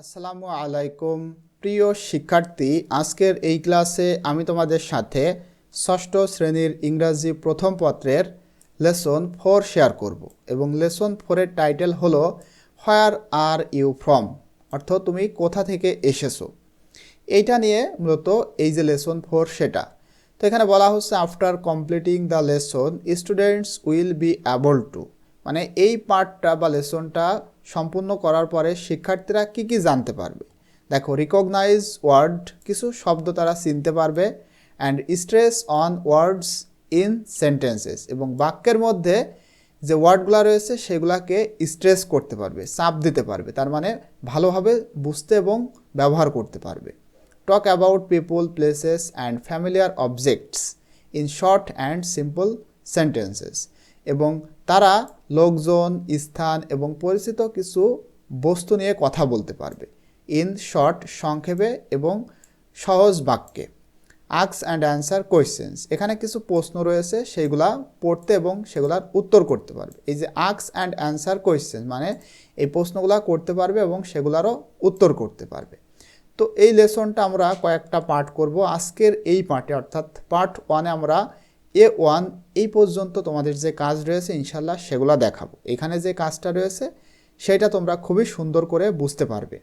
আসসালামু আলাইকুম। প্রিয় শিক্ষার্থী, আজকের এই ক্লাসে আমি তোমাদের সাথে ষষ্ঠ শ্রেণির ইংরাজি প্রথম পত্রের লেসন ফোর শেয়ার করব এবং লেসন ফোরের টাইটেল হলো হোয়ার আর ইউ ফ্রম অর্থ, তুমি কোথা থেকে এসেছ? এইটা নিয়ে মূলত এই যে লেসন ফোর সেটা। তো এখানে বলা হচ্ছে after completing the lesson students will be able to মানে এই পার্টটা বা লেসনটা সম্পূর্ণ করার পরে শিক্ষার্থীরা কি কি জানতে পারবে? দেখো রিকগনাইজ ওয়ার্ড কিছু শব্দ তারা চিনতে পারবে and stress on words in sentences এবং বাক্যের মধ্যে যে ওয়ার্ডগুলো রয়েছে সেগুলাকে স্ট্রেস করতে পারবে, চাপ দিতে পারবে, তার মানে ভালোভাবে বুঝতে এবং ব্যবহার করতে পারবে। Talk about people places and familiar objects in short and simple sentences এবং তারা লোকজন, স্থান এবং পরিচিত কিছু বস্তু নিয়ে কথা বলতে পারবে। ইন শর্ট, সংক্ষেপে এবং সহজ বাক্যে। আক্স অ্যান্ড অ্যান্সার কোয়েশ্চেন্স। এখানে কিছু প্রশ্ন রয়েছে, সেগুলা পড়তে এবং সেগুলার উত্তর করতে পারবে। এই যে আক্স অ্যান্ড অ্যান্সার কোয়েশ্চেন মানে এই প্রশ্নগুলা করতে পারবে এবং সেগুলারও উত্তর করতে পারবে। তো এই লেসনটা আমরা কয়েকটা পার্ট করব। আজকের এই পার্টে অর্থাৎ পার্ট ওয়ানে আমরা এ ওয়ান, এই পর্যন্ত তোমাদের যে কাজ রয়েছে, ইনশাল্লাহ সেগুলো দেখাবো। এখানে যে কাজটা রয়েছে, সেটা তোমরা খুবই সুন্দর করে বুঝতে পারবে।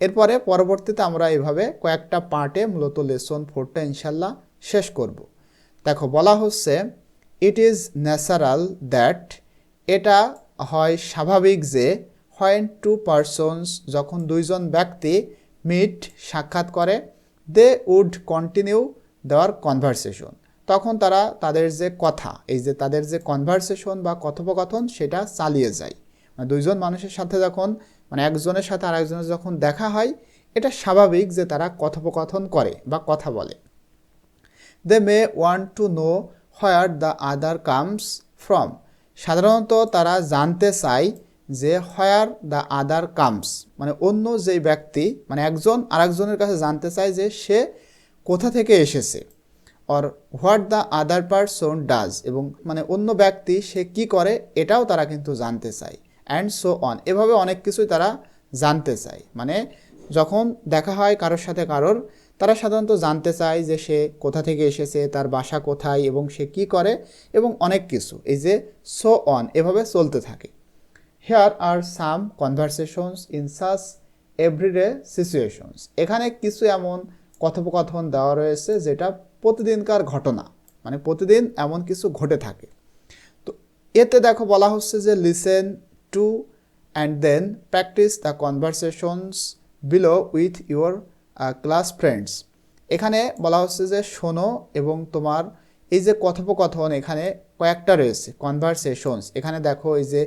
এরপরে পরবর্তীতে আমরা এভাবে কয়েকটা পার্টে মূলত লেসন ফোরটা ইনশাল্লাহ শেষ করব। দেখো, বলা হচ্ছে ইট ইজ ন্যাচারাল দ্যাট এটা হয় স্বাভাবিক যে হোয়েন টু পারসনস যখন দুইজন ব্যক্তি মিট সাক্ষাৎ করে দে উড কন্টিনিউ দেওয়ার কনভারসেশন তখন তারা তাদের যে কথা, এই যে তাদের যে কনভারসেশন বা কথোপকথন, সেটা চালিয়ে যায়। মানে দুইজন মানুষের সাথে যখন মানে একজনের সাথে আরেকজনের যখন দেখা হয়, এটা স্বাভাবিক যে তারা কথোপকথন করে বা কথা বলে। They may want to know where the other comes from সাধারণত তারা জানতে চায় যে হোয়ার দ্য আদার কামস মানে অন্য যেই ব্যক্তি মানে একজন আরেকজনের কাছে জানতে চায় যে সে কোথা থেকে এসেছে। Or what the other person does এবং মানে অন্য ব্যক্তি সে কি করে এটাও তারা কিন্তু জানতে চায়। অ্যান্ড সো অন এভাবে অনেক কিছুই তারা জানতে চায়। মানে যখন দেখা হয় কারোর সাথে কারোর, তারা সাধারণত জানতে চায় যে সে কোথা থেকে এসেছে, তার বাসা কোথায় এবং সে কি করে এবং অনেক কিছু। এই যে সো অন এভাবে চলতে থাকে। Here are some conversations in such everyday situations এখানে কিছু এমন কথোপকথন দেওয়া রয়েছে যেটা প্রতিদিনকার ঘটনা মানে প্রতিদিন এমন কিছু ঘটে থাকে। তো এতে দেখো বলা হচ্ছে যে listen to and then practice the conversations below with your class friends এখানে বলা হচ্ছে যে শোনো এবং তোমার এই যে কথোপকথন, এখানে কয়েকটা রয়েছে কনভারসেশনস এখানে দেখো এই যে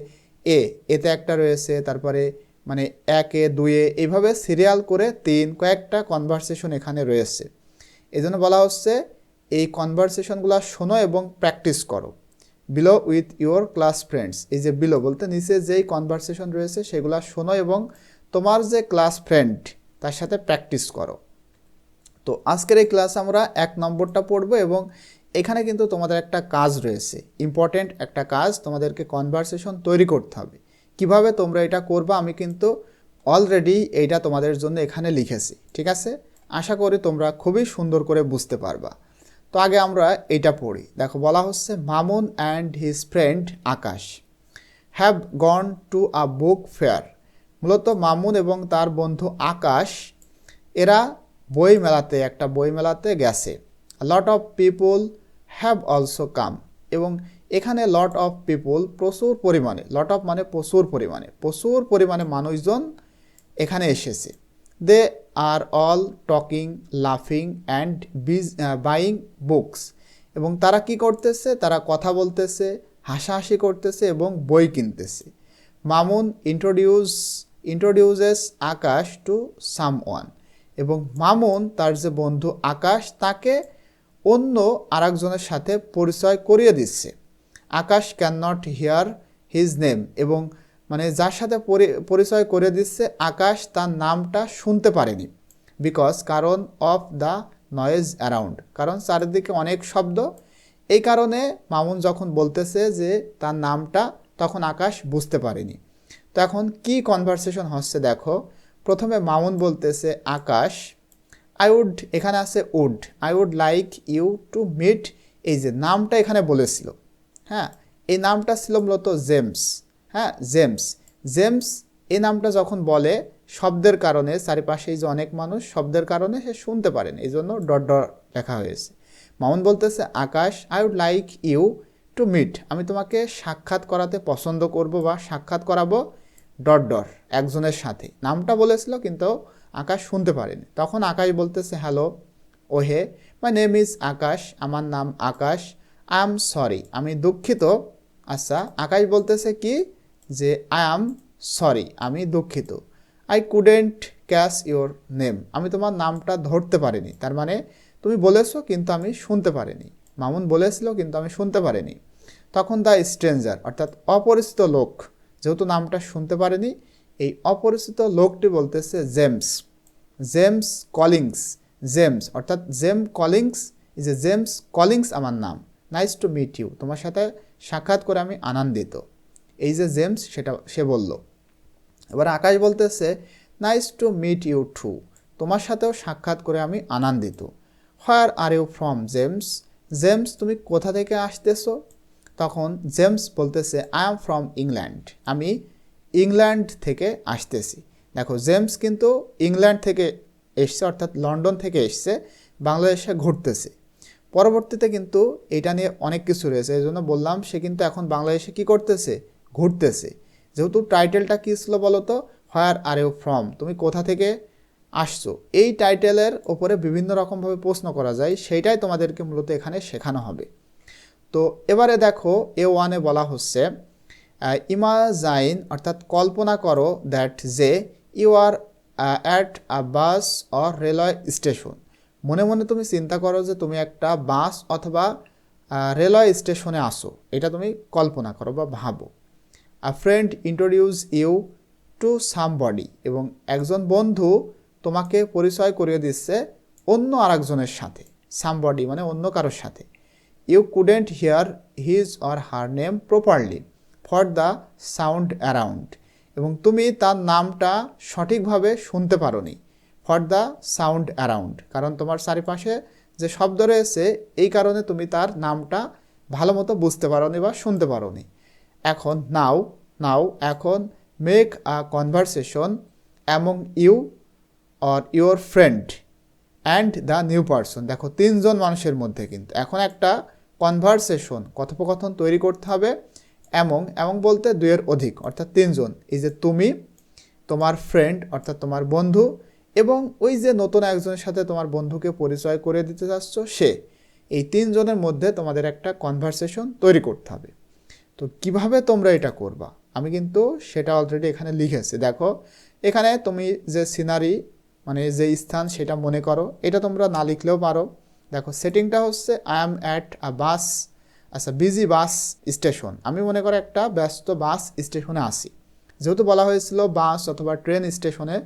এ, এতে একটা রয়েছে, তারপরে মানে একে, দুয়ে এইভাবে সিরিয়াল করে তিন, কয়েকটা কনভারসেশন এখানে রয়েছে। এই জন্য বলা হচ্ছে, এই কনভারসেশনগুলো শোনো এবং প্র্যাকটিস করো। Below with your class friends এই যে বিলো বলতে নিচে যেই কনভারসেশন রয়েছে সেগুলো শোনো এবং তোমার যে ক্লাস ফ্রেন্ড তার সাথে প্র্যাকটিস করো। তো আজকের এই ক্লাস আমরা এক নম্বরটা পড়ব এবং এখানে কিন্তু তোমাদের একটা কাজ রয়েছে। ইম্পর্টেন্ট একটা কাজ, তোমাদেরকে কনভারসেশন তৈরি করতে হবে। কীভাবে তোমরা এটা করবা আমি কিন্তু অলরেডি এইটা তোমাদের জন্য এখানে লিখেছি, ঠিক আছে? আশা করি তোমরা খুবই সুন্দর করে বুঝতে পারবা। তো আগে আমরা এটা পড়ি। দেখো, বলা হচ্ছে, Mamun and his friend Akash have gone to a book fair মূলত মামুন এবং তার বন্ধু আকাশ, এরা বই মেলাতে একটা বই মেলাতে গেছে lot of people have also come এবং এখানে লট অফ পিপুল প্রচুর পরিমাণে লট অফ মানে প্রচুর পরিমাণে প্রচুর পরিমাণে মানুষজন এখানে এসেছে। দে আর অল টকিং, লাফিং অ্যান্ড বিজ বাইং বুকস। এবং তারা কি করতেছে? তারা কথা বলতেছে, হাসাহাসি করতেছে এবং বই কিনতেছে। Mamun introduce introduces Akash to someone এবং মামুন তার যে বন্ধু আকাশ, তাকে অন্য আরেকজনের সাথে পরিচয় করিয়ে দিচ্ছে। Akash can not hear his name এবং মানে যার সাথে পরিচয় করে দিচ্ছে, আকাশ তার নামটা শুনতে পারেনি। বিকজ কারণ অফ দ্য নয়েজ অ্যারাউন্ড কারণ চারিদিকে অনেক শব্দ। এই কারণে মামুন যখন বলতেছে যে তার নামটা, তখন আকাশ বুঝতে পারেনি। তো এখন কি কনভারসেশন হচ্ছে দেখো। প্রথমে মামুন বলতেছে, আকাশ আই উড এখানে আছে would I would like you to meet এই যে নামটা এখানে বলেছিল। হ্যাঁ এই নামটা ছিল মূলত জেমস। হ্যাঁ জেমস জেমস এই নামটা যখন বলে, শব্দের কারণে চারিপাশে যে অনেক মানুষ, শব্দের কারণে সে শুনতে পারেন এই জন্য ডট ডট লেখা হয়েছে। মামুন বলতেছে, Akash I would like you to meet আমি তোমাকে সাক্ষাৎ করাতে পছন্দ করব বা সাক্ষাৎ করাবো ডট ডট, একজনের সাথে। নামটা বলেছিল, কিন্তু আকাশ শুনতে পারেনি। তখন আকাশ বলতেছে হ্যালো ওহে মাই নেম ইজ আকাশ, আমার নাম আকাশ আই এম সরি আমি দুঃখিত আচ্ছা আকাশ বলতেছে কি যে আই এম সরি আমি দুঃখিত। I couldn't catch your name আমি তোমার নামটা ধরতে পারিনি। তার মানে তুমি বলেছ কিন্তু আমি শুনতে পারিনি। মামুন বলেছিল কিন্তু আমি শুনতে পারিনি। তখন দ্য স্ট্রেঞ্জার অর্থাৎ অপরিচিত লোক, যেহেতু নামটা শুনতে পারেনি, এই অপরিচিত লোকটি বলতেছে জেমস জেমস কলিংস জেমস অর্থাৎ James Collins is a James Collins আমার নাম। নাইস টু মিট ইউ তোমার সাথে সাক্ষাৎ করে আমি আনন্দিত। এই যে জেমস, সেটা সে বলল। এবার আকাশ বলতেছে nice to meet you too তোমার সাথেও সাক্ষাৎ করে আমি আনন্দিত। Where are you from James? James, তুমি কোথা থেকে আসতেছো? তখন জেমস বলতেছে আই এম ফ্রম ইংল্যান্ড আমি ইংল্যান্ড থেকে আসতেছি। দেখো, জেমস কিন্তু ইংল্যান্ড থেকে এসছে, অর্থাৎ লন্ডন থেকে এসছে, বাংলাদেশে ঘুরতেছে। পরবর্তীতে কিন্তু এটা নিয়ে অনেক কিছু রয়েছে। এই জন্য বললাম, সে কিন্তু এখন বাংলাদেশে কি করতেছে? ঘুরতেছে। যেহেতু টাইটেলটা কী ছিল বলো তো হোয়ার আর ইউ ফ্রম তুমি কোথা থেকে আসছো? এই টাইটেলের ওপরে বিভিন্ন রকমভাবে প্রশ্ন করা যায়, সেইটাই তোমাদেরকে মূলত এখানে শেখানো হবে। তো এবারে দেখো এ ওয়ানে বলা হচ্ছে ইমাজাইন অর্থাৎ কল্পনা করো দ্যাট যে you are at a bus or railway station মনে মনে তুমি চিন্তা করো যে তুমি একটা বাস অথবা রেলওয়ে স্টেশনে আসো। এটা তুমি কল্পনা করো বা ভাবো। A friend introduce you to somebody এবং একজন বন্ধু তোমাকে পরিচয় করিয়ে দিচ্ছে অন্য আরেকজনের সাথে। সামবডি মানে অন্য কারোর সাথে। You couldn't hear his or her name properly for the sound around এবং তুমি তার নামটা সঠিকভাবে শুনতে পারো নি ফর দ্য সাউন্ড অ্যারাউন্ড কারণ তোমার চারিপাশে যে শব্দ রয়েছে, এই কারণে তুমি তার নামটা ভালো মতো বুঝতে পারোনি বা শুনতে পারোনি। এখন নাও নাও, এখন make a conversation among you or your friend and the new person দেখো, তিনজন মানুষের মধ্যে কিন্তু। এখন একটা কনভারসেশন কথোপকথন তৈরি করতে হবে এমন এমন বলতে দুইয়ের অধিক, অর্থাৎ তিনজন। এই যে তুমি, তোমার ফ্রেন্ড অর্থাৎ তোমার বন্ধু এবং ওই যে নতুন একজনের সাথে তোমার বন্ধুকে পরিচয় করে দিতে চাচ্ছ সে। এই তিনজনের মধ্যে তোমাদের একটা কনভারসেশন তৈরি করতে হবে। তো কীভাবে তোমরা এটা করবা? আমি কিন্তু সেটা অলরেডি এখানে লিখেছি। দেখো, এখানে তুমি যে সিনারি মানে যে স্থান সেটা মনে করো, এটা তোমরা না লিখলেও পারো। দেখো সেটিংটা হচ্ছে আই অ্যাম অ্যাট আ বাস আচ্ছা বিজি বাস স্টেশন আমি মনে করো একটা ব্যস্ত বাস স্টেশনে আসি। যেহেতু বলা হয়েছিল বাস অথবা ট্রেন স্টেশনে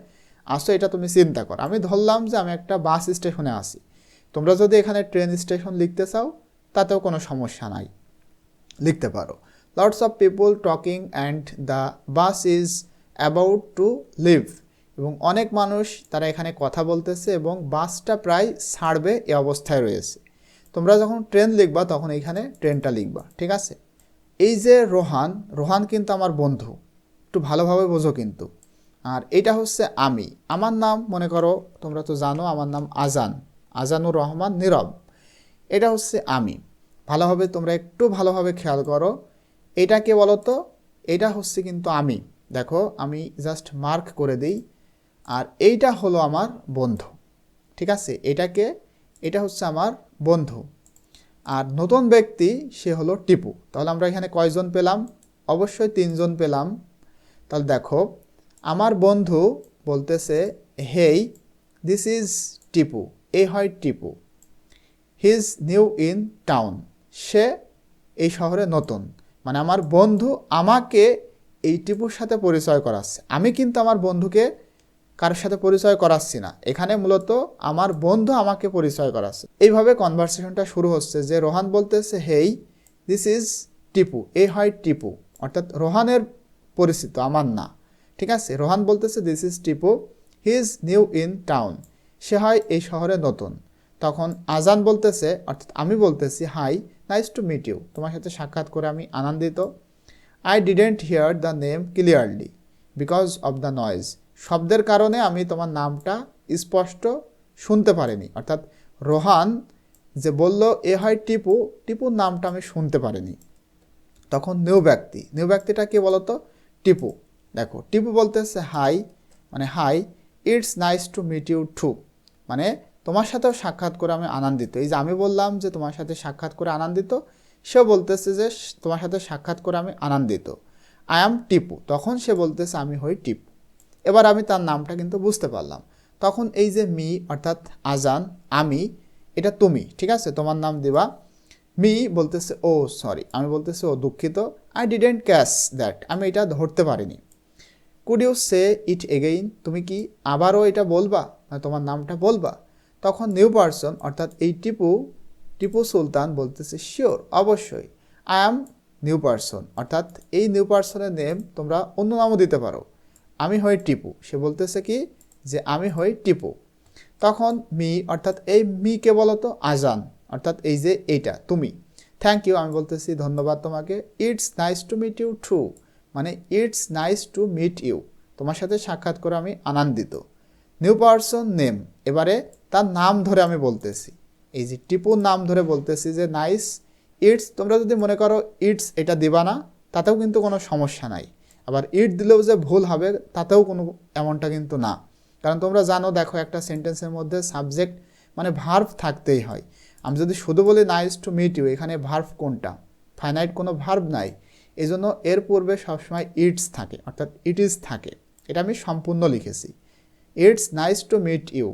আসো, এটা তুমি চিন্তা করো। আমি ধরলাম যে আমি একটা বাস স্টেশনে আসি। তোমরা যদি এখানে ট্রেন স্টেশন লিখতে চাও, তাতেও কোনো সমস্যা নাই। লিখতে পারো। Lots of people talking and the bus is about to leave এবং অনেক মানুষ তারা এখানে কথা বলতেছে এবং বাসটা প্রায় ছাড়বে এ অবস্থায় রয়েছে। তোমরা যখন ট্রেন লিখবা তখন এইখানে ট্রেনটা লিখবা, ঠিক আছে? এই যে রোহান রোহান কিন্তু আমার বন্ধু, একটু ভালোভাবে বোঝো কিন্তু। আর এটা হচ্ছে আমি। আমার নাম মনে করো, তোমরা তো জানো, আমার নাম আজান, আজানুর রহমান নীরব। এটা হচ্ছে আমি। ভালোভাবে তোমরা একটু ভালোভাবে খেয়াল করো। এটা কে বলো তো এটা হচ্ছে কিন্তু আমি। দেখো, আমি জাস্ট মার্ক করে দিই, আর এইটা হলো আমার বন্ধু। ঠিক আছে? এটাকে, এটা হচ্ছে আমার বন্ধু। আর নতুন ব্যক্তি, সে হলো টিপু। তাহলে আমরা এখানে কয়জন পেলাম? অবশ্যই তিনজন পেলাম। তাহলে দেখো, আমার বন্ধু বলতেছে, হেই দিস ইজ টিপু। এ হয় Tipu. His new in town সে এই শহরে নতুন। মানে আমার বন্ধু আমাকে এই টিপুর সাথে পরিচয় করাচ্ছে। আমি কিন্তু আমার বন্ধুকে কারোর সাথে পরিচয় করাচ্ছি না। এখানে মূলত আমার বন্ধু আমাকে পরিচয় করাচ্ছে। এইভাবে কনভারসেশনটা শুরু হচ্ছে যে রোহান বলতেছে, হেই দিস ইজ টিপু। এ হয় টিপু। অর্থাৎ রোহানের পরিচিত, আমার না। ঠিক আছে? রোহান বলতেছে this is Tipu. He is new in town সে হয় এই শহরে নতুন। তখন আজান বলতেছে, অর্থাৎ আমি বলতেছি hi nice to meet you তোমার সাথে সাক্ষাৎ করে আমি আনন্দিত। I didn't hear the name clearly because of the noise শব্দের কারণে আমি তোমার নামটা স্পষ্ট শুনতে পারিনি। অর্থাৎ রোহান যে বলল, এ হয় টিপু। টিপুর নামটা আমি শুনতে পারিনি। তখন নিউ ব্যক্তি। নিউ ব্যক্তিটা কি বলতো? টিপু। দেখো, টিপু বলতেছে হাই মানে hi it's nice to meet you too মানে তোমার সাথেও সাক্ষাৎ করে আমি আনন্দিত। এই যে আমি বললাম যে তোমার সাথে সাক্ষাৎ করে আনন্দিত সে বলতেছে যে তোমার সাথে সাক্ষাৎ করে আমি আনন্দিত। আই অ্যাম টিপু তখন সে বলতেছে, আমি হই টিপু এবার আমি তার নামটা কিন্তু বুঝতে পারলাম। তখন এই যে মি, অর্থাৎ আজান, আমি, এটা তুমি, ঠিক আছে? তোমার নাম দিবা। মি বলতেছে, ও সরি আমি বলতেছি, ও, দুঃখিত। আই ডিডেন্ট ক্যাচ দ্যাট আমি এটা ধরতে পারিনি। Could you say it again তুমি কি আবারও এটা বলবা? তোমার নামটা বলবা? তখন নিউ পারসন অর্থাৎ এই টিপু টিপু সুলতান বলতেছে শিওর অবশ্যই আই অ্যাম নিউ পারসন অর্থাৎ এই নিউ পারসনের নেম তোমরা অন্য নামও দিতে পারো। আমি হই টিপু। সে বলতেছে কি? যে আমি হই টিপু। তখন মি, অর্থাৎ এই মিকে বলো তো? আজান। অর্থাৎ এই যে এইটা, তুমি। থ্যাংক ইউ আমি বলতেছি, ধন্যবাদ তোমাকে। It's nice to meet you too মানে it's nice to meet you তোমার সাথে সাক্ষাৎ করে আমি আনন্দিত। নিউ পারসন নেম এবারে তার নাম ধরে আমি বলতেছি। এই যে টিপুর নাম ধরে বলতেছি যে, নাইস, ইটস, তোমরা যদি মনে করো ইটস এটা দিবা না, তাতেও কিন্তু কোনো সমস্যা নাই। আবার ইট দিলেও যে ভুল হবে, তাতেও কোনো এমনটা কিন্তু না। কারণ তোমরা জানো, দেখো একটা সেন্টেন্সের মধ্যে সাবজেক্ট মানে ভার্ভ থাকতেই হয়। আমি যদি শুধু বলি নাইস টু মিট ইউ, এখানে ভার্ভ কোনটা? ফাইনাইট কোনো ভার্ভ নাই। এই জন্য এর পূর্বে সবসময় ইটস থাকে, অর্থাৎ ইট ইজ থাকে। এটা আমি সম্পূর্ণ লিখেছি। It's nice to meet you.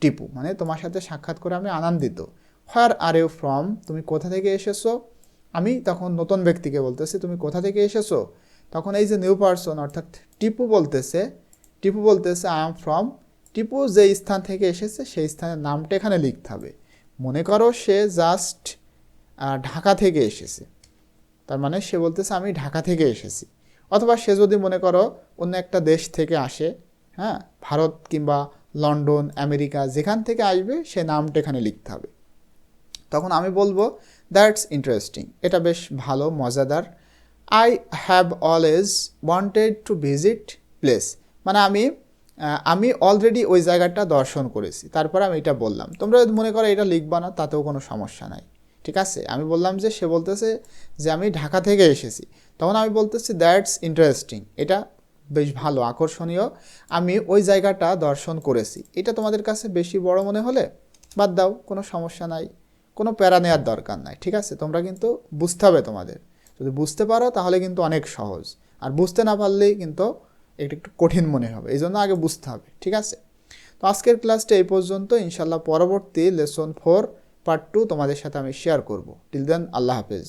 Tipu মানে তোমার সাথে সাক্ষাৎ করে আমি আনন্দিত। হোয়ার আর ইউ ফ্রম তুমি কোথা থেকে এসেছ? আমি তখন নতুন ব্যক্তিকে বলতেছি, তুমি কোথা থেকে এসেছ? তখন এই যে নিউ পার্সন অর্থাৎ টিপু বলতেছে টিপু বলতেছে আই এম ফ্রম টিপু যে স্থান থেকে এসেছে, সেই স্থানের নামটা এখানে লিখতে হবে। মনে করো সে জাস্ট ঢাকা থেকে এসেছে। তার মানে সে বলতেছে, আমি ঢাকা থেকে এসেছি। অথবা সে যদি মনে করো অন্য একটা দেশ থেকে আসে হ্যাঁ ভারত কিংবা লন্ডন, আমেরিকা, যেখান থেকে আসবে, সে নামটা এখানে লিখতে হবে। তখন আমি বলব দ্যাটস ইন্টারেস্টিং এটা বেশ ভালো, মজাদার। I have always wanted to visit place মানে আমি আমি অলরেডি ওই জায়গাটা দর্শন করেছি। তারপর আমি এটা বললাম। তোমরা যদি মনে করো এটা লিখবা না, তাতেও কোনো সমস্যা নাই। ঠিক আছে? আমি বললাম যে, সে বলতেছে যে, আমি ঢাকা থেকে এসেছি। তখন আমি বলতেছি দ্যাটস ইন্টারেস্টিং এটা বেশ ভালো, আকর্ষণীয়। আমি ওই জায়গাটা দর্শন করেছি। এটা তোমাদের কাছে বেশি বড় মনে হলে বাদ দাও, কোনো সমস্যা নাই। কোনো প্যারা নেওয়ার দরকার নাই, ঠিক আছে? তোমরা কিন্তু বুঝতে হবে তোমাদের। যদি বুঝতে পারো তাহলে কিন্তু অনেক সহজ। আর বুঝতে না পারলেই কিন্তু একটু একটু কঠিন মনে হবে। এই জন্য আগে বুঝতে হবে, ঠিক আছে? তো আজকের ক্লাসটা এই পর্যন্ত। ইনশাল্লাহ পরবর্তী লেসন ফোর পার্ট টু তোমাদের সাথে আমি শেয়ার করব। টিল দেন আল্লাহ হাফেজ।